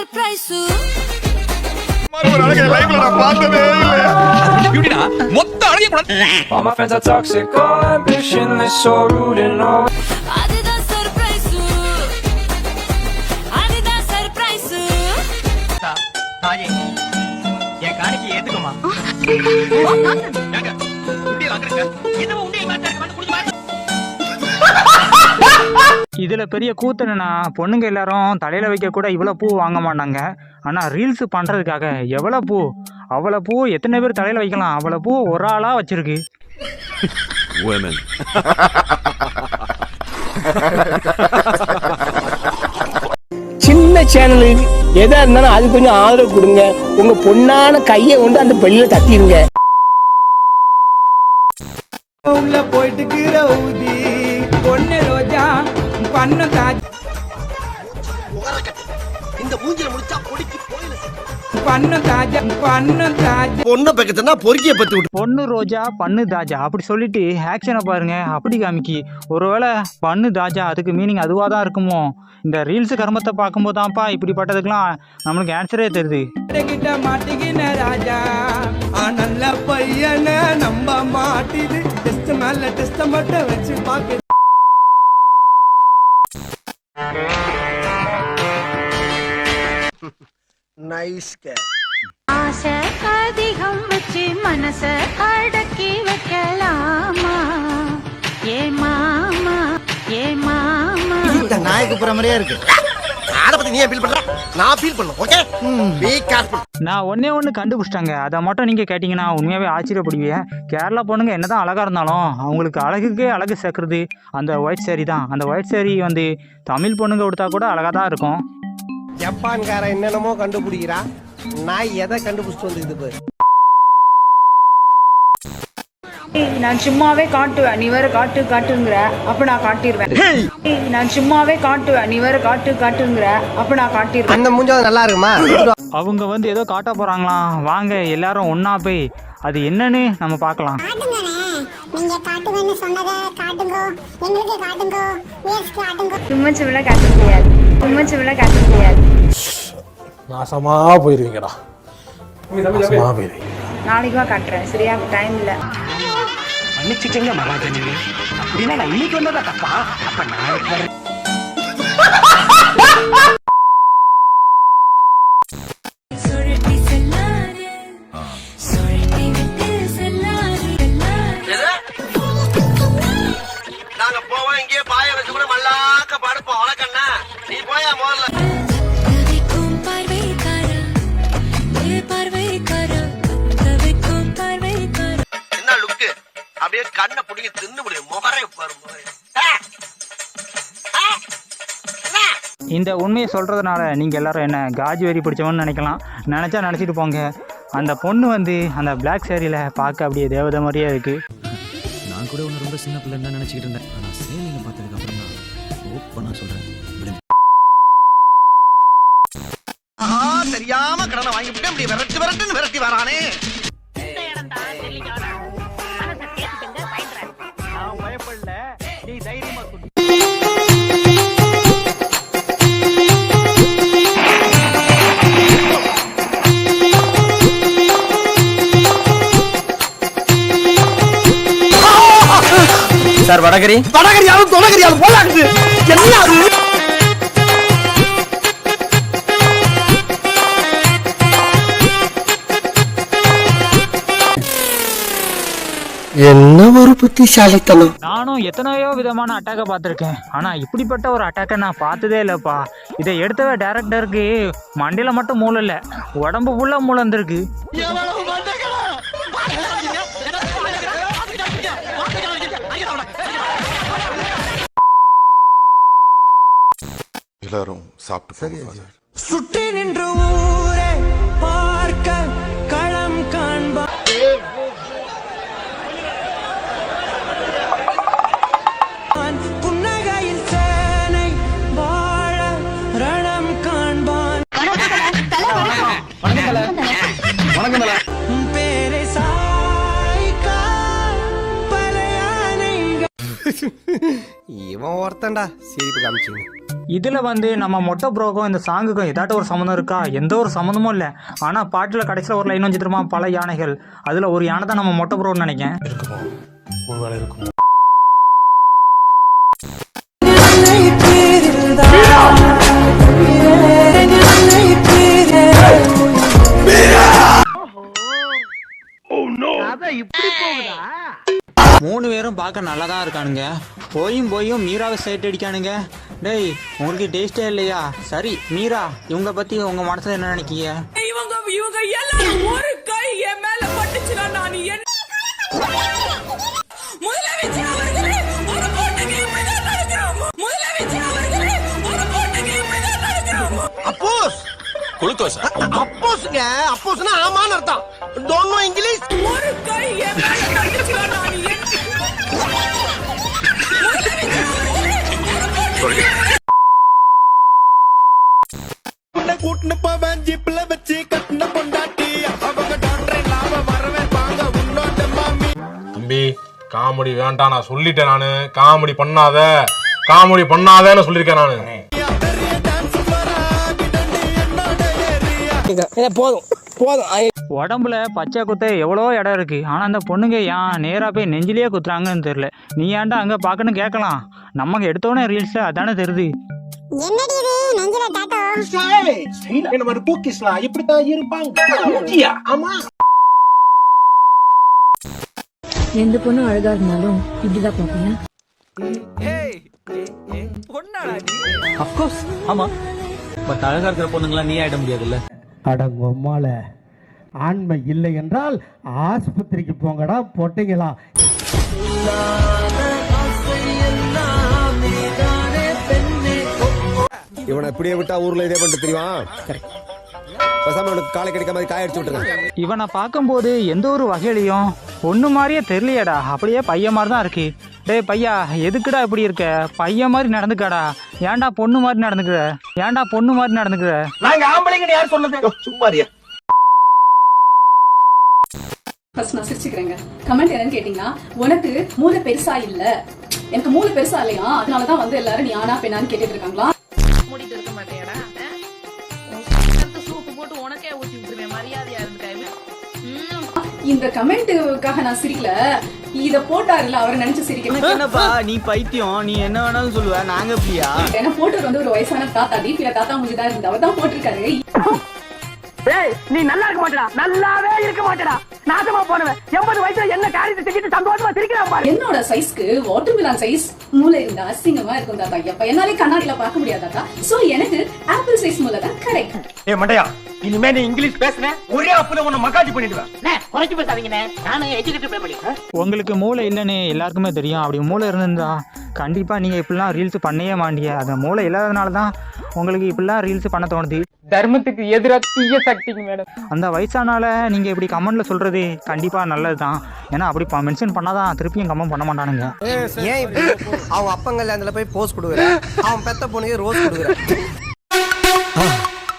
Surprise ஒரு அழகை லைஃப்ல நான் பார்த்ததே இல்லையா பியூட்டினா மொத்த அழகிய கூட All my friends are toxic, all ambitionless, so rude and all. அதுதான் சர்ப்ரைஸ் அதுதான் சர்ப்ரைஸ் தாயே என் காணிக்கை ஏத்துக்கோமா ஏங்க, உண்டியல் வாங்குறேங்க. இதுவும் இதுல பெரிய கூத்து என்னன்னா பொண்ணுங்க எல்லாரும் தலையில வைக்க கூட இவ்வளோ பூ வாங்க மாட்டாங்க. ஆனா ரீல்ஸ் பண்றதுக்காக எவ்வளோ பூ? அவ்வளோ பூ எத்தனை பேர் தலையில வைக்கலாம்? அவ்வளோ பூ ஒரு ஆளா வச்சிருக்கு. சின்ன சேனலுக்கு எதா இருந்தாலும் அது கொஞ்சம் ஆதரவு கொடுங்க. உங்க பொண்ணான கையை கொண்டு அந்த பெல்லில தட்டிடுங்க இந்த மூஞ்சில முடிச்சா பொடிக்கு போயில பண்ண தாஜா பண்ண தாஜ். பொண்ணை பக்கத்துனா பொறுக்கிய பத்து விட்டு. பொண்ணு ரோஜா பண்ணு தாஜா. அப்படி சொல்லிட்டு ஆக்ஷனை பாருங்க. அப்படி காமிக்கி. ஒருவேளை பண்ணு தாஜா அதுக்கு மீனிங் அதுவாக தான் இருக்குமோ? இந்த ரீல்ஸ் கர்மத்தை பார்க்கும்போது தான்ப்பா இப்படிப்பட்டதுக்கெல்லாம் நம்மளுக்கு ஆன்சரே தெரியுது. கிட்ட மாட்டிக்கின ராஜா. நல்ல பையனை நம்ப மாட்டிது. டெஸ்ட் மேல டெஸ்ட் மட்டும் வச்சு பாக்கு நைஸ் ஆசை அதிகம் வச்சு மனச அடக்கி வைக்கலாமா? ஏ மாமா ஏ மாமா. நாயக்கு புற மாதிரியா இருக்கு. அத பத்தி நீ ஃபீல் பண்ற நான் ஃபீல் பண்ணல ஓகே பீ கேர்ஃபுல் நான் ஒன்றே ஒன்று கண்டுபிடிச்சிட்டாங்க. அதை மட்டும் நீங்கள் கேட்டிங்கன்னா உண்மையாகவே ஆச்சரியப்படுவீங்க. கேரளா பொண்ணுங்க என்னதான் அழகாக இருந்தாலும் அவங்களுக்கு அழகுக்கே அழகு சேர்க்குறது அந்த ஒயிட் saree தான். அந்த ஒயிட் saree வந்து தமிழ் பொண்ணுங்க கொடுத்தா கூட அழகாக தான் இருக்கும். ஜப்பான்காரன் என்னென்னமோ கண்டுபிடிக்கிறா? நான் எதை கண்டுபிடிச்சிட்டு வந்து இது நான் சும்மாவே காட்டுவேன். நீ வேற காட்டு காட்டுங்கிற. அப்ப நான் காட்டிடுவேன் நான் சும்மாவே காட்டுவேன். நீ வேற காட்டு காட்டுங்கிற. அப்ப நான் காட்டிடுவேன் அந்த மூஞ்சாவது நல்லா இருக்குமா? அவங்க வந்து ஏதோ காட்ட போகிறாங்களாம் வாங்க எல்லாரும் ஒன்றா போய் அது என்னன்னு நம்ம பார்க்கலாம். நீங்க காட்டுவேன்னு சொன்னதை காட்டுங்க. எங்களுக்கு காட்டுங்க. வேஸ்ட் காட்டுங்க சும்மா சும்மா காட்ட முடியாது சும்மா சும்மா காட்ட முடியாது நாசமா போயிருவீங்கடா. நாசமா போயிருவீங்க நாளைக்கு வா காட்டுறேன். சரியா? டைம் இல்ல. மன்னிச்சுக்கங்க மகாஜனே. அப்படின்னா நான் இன்னைக்கு வந்ததா தப்பா? அப்ப செல்லாது நாங்க போவோம் இங்கே பாய வச்சு கூட மல்லாக்க படுப்போம். உனக்கண்ணா முகரை இந்த உண்மையை சொல்கிறதுனால நீங்கள் எல்லாரும் என்ன காஜி வெறி பிடிச்சவன்னு நினைக்கலாம். நினச்சா நினச்சிட்டு போங்க. அந்த பொண்ணு வந்து அந்த பிளாக் சேரீல பார்க்க அப்படியே தேவதை மாதிரியே இருக்குது நான் கூட உன்னை ரொம்ப சின்ன பிள்ளைன்னு தான் நினைச்சிட்டு இருந்தேன். ஆனா சேலையில பார்த்ததுக்கு அப்புறம் தான் ஓப்பனா சொல்றேன். விடுங்க. ஆ தெரியாம கடனை வாங்கி விட்டு அப்படி விரட்டு விரட்டுன்னு விரட்டி வரானே. சார் வடகரி. வடகரியாலும் தொலைகரியாலும் போலாக்குது என்ன அது? என்ன ஒரு புத்திசாலித்தனம்? நானும் எத்தனையோ விதமான அட்டாக்கை பார்த்துருக்கேன். ஆனால் இப்படிப்பட்ட ஒரு அட்டாக்கை நான் பார்த்ததே இல்லைப்பா. இதை எடுத்தவ டேரக்டருக்கு மண்டையில் மட்டும் மூளை இல்லை உடம்பு ஃபுல்லாக மூளை இருந்திருக்கு எல்லாரும் சாப்பிட்டு சரி சுற்றி நின்று ஊரே பார்க்க இவன் ஒருத்தன்டா. சிரிப்பு காமிச்சிங்க இதில் வந்து நம்ம மொட்டை ப்ரோக்கும் இந்த சாங்குக்கும் ஏதாட்டும் ஒரு சம்மந்தம் இருக்கா? எந்த ஒரு சம்மந்தமும் இல்லை. ஆனால் பாட்டில் கடைசியில் ஒரு லைன் வச்சு தெரியுமா பல யானைகள். அதில் ஒரு யானை தான் நம்ம மொட்டை ப்ரோன்னு நினைக்கிறேன். இருக்குமோ? ஒருவேளை இருக்குமோ? மூணு பேரும் பார்க்க நல்லா தான் இருக்கானுங்க. போயும் போயும் மீராவை சைட் அடிக்கானுங்க. டேய் உங்களுக்கு டேஸ்டே இல்லையா? சரி மீரா இவங்க பற்றி உங்கள் மனசில் என்ன நினைக்கீங்க? இவங்க இவங்க எல்லாரும் ஒரு கை என் மேல பட்டுச்சுனா நான் என்ன அப்போஸ். அப்போஸ்ங்க. அப்போஸ்னா ஆமான்னு அர்த்தம். டோன்ட் நோ இங்கிலீஷ் ஒரு கை தம்பி. காமெடி வேண்டாம் நான் சொல்லிட்டேன் நானு. காமெடி பண்ணாத. காமெடி பண்ணாதேன்னு சொல்லியிருக்கேன் நானு. போதும் போதும். உடம்புல பச்சை குத்த எவ்வளோ இடம் இருக்குது ஆனால் அந்த பொண்ணுங்க ஏன் நேராக போய் நெஞ்சிலேயே குத்துறாங்கன்னு தெரில நீ ஏன்டா அங்கே பார்க்கணும் கேட்கலாம். நமக்கு எடுத்தோடனே ரீல்ஸில் அதானே தெரியுது. என்னடி இது? எந்த பொண்ணு அழகா இருந்தாலும் இப்படிதான் பாப்பீங்க அஃப்கோர்ஸ் ஆமாம் பட் அழகாக இருக்கிற பொண்ணுங்களாம் நீ ஆகிட முடியாதுல்ல. அடங்கொம்மால ஆண்மை இல்லை என்றால் ஆஸ்பத்திரிக்கு போங்கடா பொட்டைங்களா? இவனை இப்படியே விட்டா ஊர்ல இதே பண்ணிட்டு தெரியுமா பேசாம அவனுக்கு காலை கிடைக்காம மாதிரி காய அடிச்சு விட்டுருங்க இவனை பார்க்கும்போது எந்த ஒரு வகையிலையும் பொண்ணு மாதிரியே தெரியலையேடா. அப்படியே பையன் மாதிரி தான் இருக்கு. டேய் பையா எதுக்குடா இப்படி இருக்க? பையன் மாதிரி நடந்துக்காடா. ஏன்டா பொண்ணு மாதிரி நடந்துக்கிற? ஏன்டா பொண்ணு மாதிரி நடந்துக்கிற? நாங்க ஆம்பளைங்கன்னு யார் சொன்னது? சும்மாரியா ஃபர்ஸ்ட் நான் சிரிச்சுக்கிறேங்க. கமெண்ட் என்னன்னு கேட்டீங்கன்னா உனக்கு மூளை பெருசா இல்ல. எனக்கு மூளை பெருசா இல்லையா? அதனாலதான் வந்து எல்லாரும் நீ ஆனா பெண்ணான்னு கேட்டுட்டு இருக்காங்களா? மூடிட்டு இருக்க மரியாதையா இந்த கமெண்ட்டுக்காக நான் சிரிக்கல. இத போட்டாருல அவரை நினைச்சு சிரிக்கிறேன் என்னப்பா நீ பைத்தியம் நீ என்ன வேணாலும் சொல்லுவ நாங்க எப்படியா ஏன்னா போட்டவர் வந்து ஒரு வயசான தாத்தா டிபியில தாத்தா முடிஞ்சுதான் இருந்து அவர் தான் போட்டிருக்காரு. ஏய் நீ நல்லா இருக்க மாட்டடா. நல்லாவே இருக்க மாட்டடா. நாசமா போனவன். எண்பது வயசுல என்ன காரியத்தை செஞ்சுட்டு சந்தோஷமா சிரிக்கிறான் பாரு. என்னோட சைஸ்க்கு வாட்டர் மிலான் சைஸ் மூளை இருந்தா அசிங்கமா இருக்கும் தாத்தா. எப்ப என்னாலே கண்ணாடியில பார்க்க முடியாது தாத்தா. சோ எனக்கு ஆப்பிள் சைஸ் மூளை தான் கரெக்ட் ஏ மண்டையா? இனிமே நீ இங்கிலீஷ் பேசுன ஒரே அப்புல உன்னை மக்காஜி பண்ணிடுவேன். குறைச்சு பேசாதீங்கண்ணே. நானும் எஜுகேட்டட் பேப்படி உங்களுக்கு மூளை இல்லைன்னு எல்லாருக்குமே தெரியும். அப்படி மூளை இருந்திருந்தா கண்டிப்பாக நீங்கள் இப்படிலாம் ரீல்ஸ் பண்ணவே மாட்டீங்க. அந்த மூளை இல்லாதனால தான் உங்களுக்கு இப்படிலாம் ரீல்ஸ் பண்ண தோணுது. தர்மத்துக்கு எதிராக தீய சக்திங்க மேடம் அந்த வயசானால நீங்கள் இப்படி கமெண்ட்டில் சொல்கிறது கண்டிப்பாக நல்லது தான் ஏன்னா அப்படி மென்ஷன் பண்ணால் தான் திருப்பியும் கமெண்ட் பண்ண மாட்டானுங்க. ஏன் இப்படி? அவன் அப்பங்கல்ல அதுல போய் போஸ் கொடுக்குற அவன் பெத்த பொண்ணுக்கு ரோஸ் கொடுக்குற